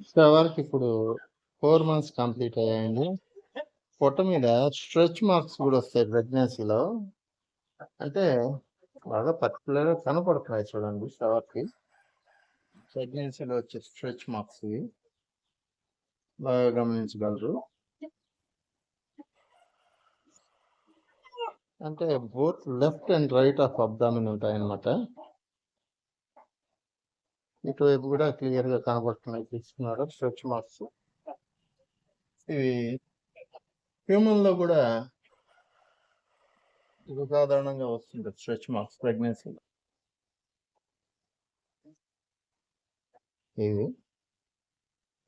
వరకు ఇప్పుడు four months complete అయ్యాయండి. పొట్ట మీద స్ట్రెచ్ మార్క్స్ కూడా వస్తాయి ప్రెగ్నెన్సీలో. అంటే బాగా పర్టికులర్గా కనపడుతున్నాయి చూడండి షవర్కి. ప్రెగ్నెన్సీలో వచ్చే స్ట్రెచ్ మార్క్స్ ఇవి. బాగా గమనించగలరు. అంటే both left and right of abdomen ఉంటాయి అన్నమాట ఇటువైపు కూడా క్లియర్గా కనబడుతున్నాయి తీసుకున్నారు స్ట్రెచ్ మార్క్స్ ఇవి హ్యూమన్లో కూడా ఇది సాధారణంగా వస్తుంది స్ట్రెచ్ మార్క్స్ ప్రెగ్నెన్సీలో ఇది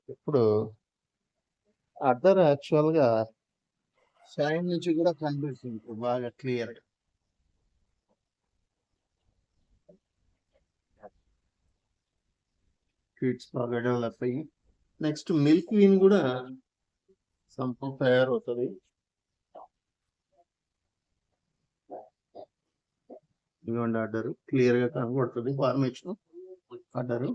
ఇప్పుడు అద్దరు యాక్చువల్గా సైడ్ నుంచి కూడా కనిపిస్తుంది బాగా క్లియర్ కిడ్స్ బాగా డెవలప్ అయ్యి నెక్స్ట్ మిల్క్ వీన్ కూడా సంపం తయారవుతుంది ఇదిగోండి ఆర్డర్ క్లియర్గా కనబడుతుంది ఫార్మేషన్ ఆర్డరు